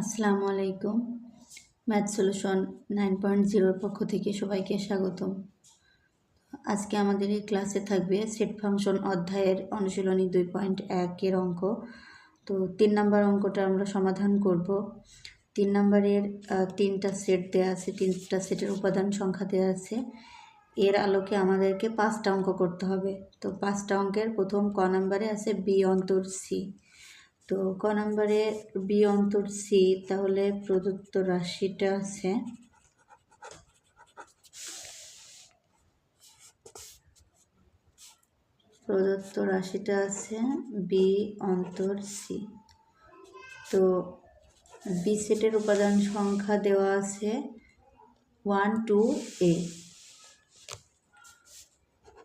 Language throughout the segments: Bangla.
আসসালামু আলাইকুম ম্যাথ সলিউশন নাইন পয়েন্ট জিরোর পক্ষ থেকে সবাইকে স্বাগতম। আজকে আমাদের এই ক্লাসে থাকবে সেট ফাংশন অধ্যায়ের অনুশীলনী দুই পয়েন্ট একের অঙ্ক। তো তিন নাম্বার অঙ্কটা আমরা সমাধান করব। তিন নাম্বারের তিনটা সেট দেওয়া আছে, তিনটা সেটের উপাদান সংখ্যা দেওয়া আছে। এর আলোকে আমাদেরকে পাঁচটা অঙ্ক করতে হবে। তো পাঁচটা অঙ্কের প্রথম ক নাম্বারে আছে বি অন্তর সি। তো ক নম্বরে বি অন্তর সি, তাহলে প্রদত্ত রাশিটা আছে। প্রদত্ত রাশিটা আছে বি অন্তর সি। তো বি সেটের উপাদান সংখ্যা দেওয়া আছে one, two, A.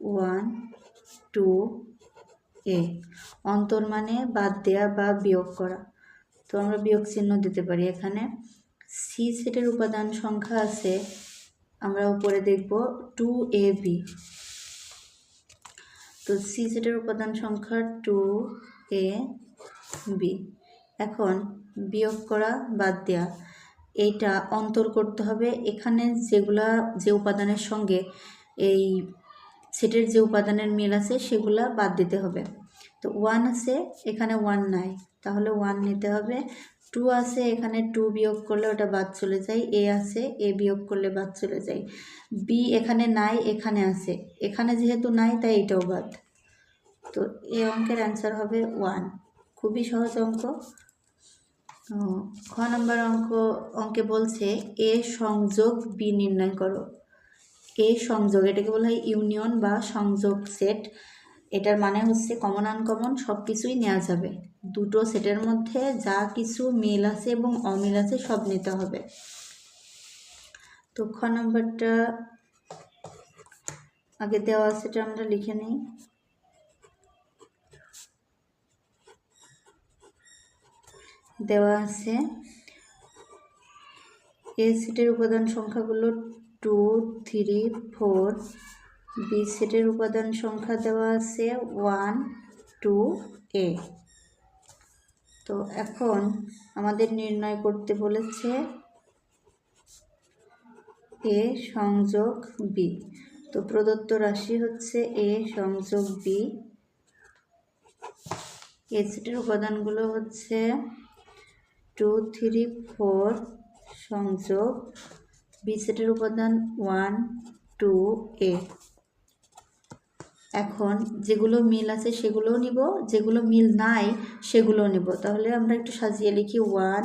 One, two A অন্তর মানে বাদ দেয়া বা বিয়োগ করা। তো আমরা বিয়োগ চিহ্ন দিতে পারি এখানে। সি সেটের উপাদান সংখ্যা আছে, আমরা উপরে দেখব টু এ বি তো সি সেটের উপাদান সংখ্যা টু এ বি এখন বিয়োগ করা, বাদ দেয়া, এইটা অন্তর করতে হবে। এখানে যেগুলা, যে উপাদানের সঙ্গে এই সেটের যে উপাদানের মিল আছে সেগুলা বাদ দিতে হবে। তো ওয়ান আছে, এখানে ওয়ান নাই। তাহলে ওয়ান নিতে হবে। টু আছে, এখানে টু বিয়োগ করলে ওটা বাদ চলে যায়। এ আছে এ বিয়োগ করলে বাদ চলে যায়। বি এখানে নাই, এখানে আছে। এখানে যেহেতু নাই, তাই এটাও বাদ। তো এই অঙ্কের অ্যান্সার হবে ওয়ান খুবই সহজ অঙ্ক। খ নম্বর অঙ্ক, অঙ্কে বলছে, এ সংযোগ বি নির্ণয় করো। এ সংযোগ, এটাকে বলা হয় ইউনিয়ন বা সংযোগ সেট। এটার মানে হচ্ছে কমন আনকমন সব কিছুই নেওয়া যাবে। দুটো সেটের মধ্যে যা কিছু মিল আছে এবং অমিল আছে সব নিতে হবে। তো খ নম্বরটা আগে দেওয়া আছে, এটা আমরা লিখে নিই। দেওয়া আছে, এ সেটের উপাদান সংখ্যাগুলো টু থ্রি ফোর বি সেটের উপাদান সংখ্যা দেওয়া আছে ওয়ান টু এ তো এখন আমাদের নির্ণয় করতে বলেছে এ সংযোগ বি তো প্রদত্ত রাশি হচ্ছে এ সংযোগ বি এ সেটের উপাদানগুলো হচ্ছে টু থ্রি ফোর সংযোগ বি সেটের উপাদান ওয়ান, টু, এ। এখন যেগুলো মিল আছে সেগুলোও নিব, যেগুলো মিল নাই সেগুলোও নিব। তাহলে আমরা একটু সাজিয়ে লিখি ওয়ান,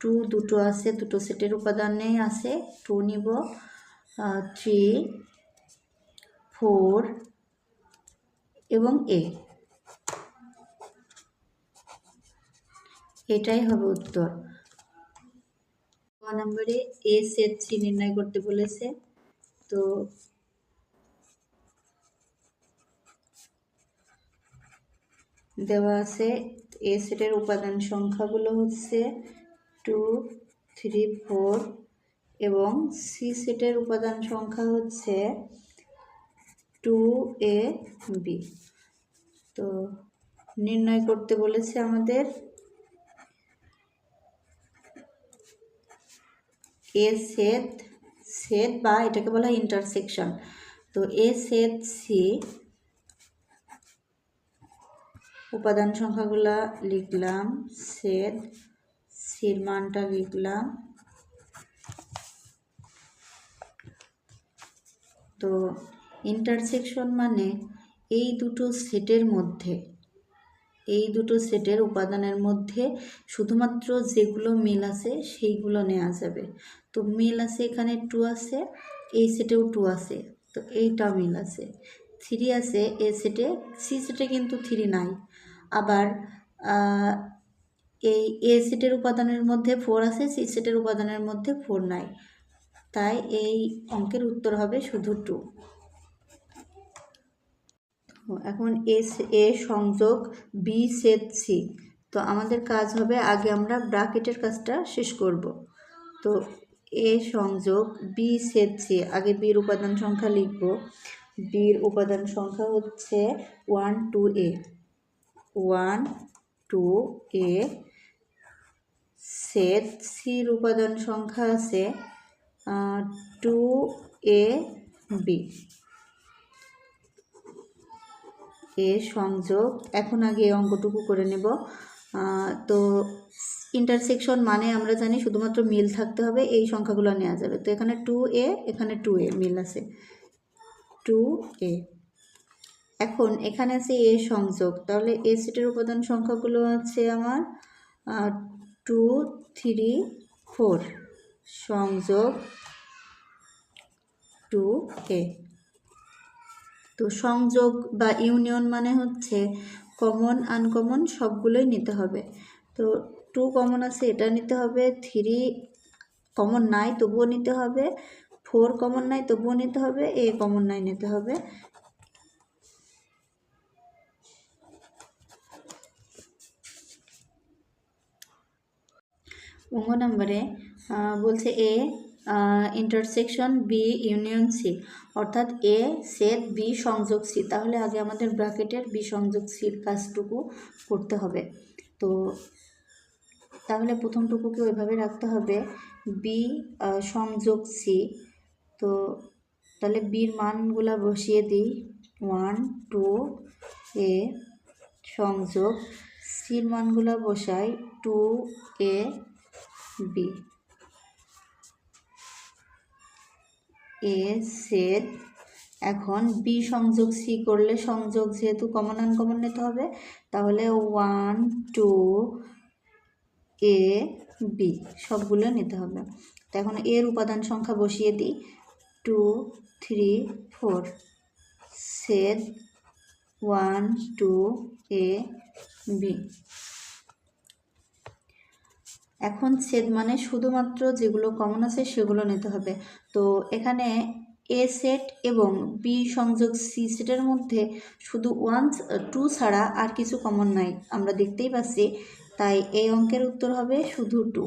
টু দুটো আছে, দুটো সেটের উপাদানে আছে, টু নিব থ্রি, ফোর এবং এ। এটাই হবে উত্তর। নম্বরে এ সেট থ্রি নির্ণয় করতে বলেছে। তো দেওয়া আছে এ সেটের উপাদান সংখ্যাগুলো হচ্ছে টু থ্রি ফোর এবং সি সেটের উপাদান সংখ্যা হচ্ছে টু এ বি তো নির্ণয় করতে বলেছে আমাদের এ সেট সেট বা এটাকে বলা হয় ইন্টারসেকশন তো এ সেট সি উপাদান সংখ্যাগুলা লিখলাম সেট সির মানটা লিখলাম। তো ইন্টারসেকশন মানে এই দুটো সেটের মধ্যে এই দুটো সেটের উপাদানের মধ্যে শুধুমাত্র যেগুলো মিল আছে সেইগুলো নেওয়া যাবে। তো মিল আছে এখানে টু আছে, এই সেটেও টু আছে, তো এইটা মিল আছে। থ্রি আছে, এ সেটে সি সেটে কিন্তু থ্রি নাই। আবার এই এ সেটের উপাদানের মধ্যে ফোর আছে সি সেটের উপাদানের মধ্যে ফোর নাই। তাই এই অঙ্কের উত্তর হবে শুধু টু এখন এস, এ সংযোগ বি সেট সি তো আমাদের কাজ হবে আগে আমরা ব্রাকেটের কাজটা শেষ করব। তো এ সংযোগ বি সেট সি আগে বির উপাদান সংখ্যা লিখব। বির উপাদান সংখ্যা হচ্ছে one two A one two A set সির উপাদান সংখ্যা আছে টু এ বি এ সংযোগ, এখন আগে এই অঙ্কটুকু করে নেব। তো ইন্টারসেকশন মানে আমরা জানি শুধুমাত্র মিল থাকতে হবে, এই সংখ্যাগুলো নেওয়া যাবে। তো এখানে টু এ এখানে টু এ মিল আছে। টু এ এখন এখানে আছে এ সংযোগ। তাহলে এ সেটের উপাদান সংখ্যাগুলো আছে আমার টু থ্রি ফোর সংযোগ টু এ তো সংযোগ বা ইউনিয়ন মানে হচ্ছে কমন আনকমন সবগুলোই নিতে হবে। তো টু কমন আছে, এটা নিতে হবে থ্রি কমন নাই তবুও নিতে হবে ফোর কমন নাই তবুও নিতে হবে এ কমন নাই নিতে হবে। অঙ্গ নম্বরে বলছে A intersection B union C অর্থাৎ এ সেট বি সংযোগ সি তাহলে আগে আমাদের ব্র্যাকেটের বি সংযোগ সির কাজটুকু করতে হবে। তো তাহলে প্রথমটুকুকে ওইভাবে রাখতে হবে। বি সংযোগ সি তো তাহলে বির মানগুলা বসিয়ে দিই। ওয়ান টু এ সংযোগ। সির মানগুলা বসাই। Two A B A set এখন, বি সংযোগ, সি করলে সংযোগ যেহেতু কমন আনকমন নিতে হবে, তাহলে ওয়ান টু এ বি সবগুলো নিতে হবে। তো এখন এর উপাদান সংখ্যা বসিয়ে দিই। Two three four set one two A B এখন ছেদ মানে শুধুমাত্র যেগুলো কমন আছে সেগুলো নিতে হবে। তো এখানে এ সেট এবং বি সংযোগ সি সেটের মধ্যে শুধু ওয়ান টু ছাড়া আর কিছু কমন নাই। আমরা দেখতেই পাচ্ছি, তাই এই অঙ্কের উত্তর হবে শুধু টু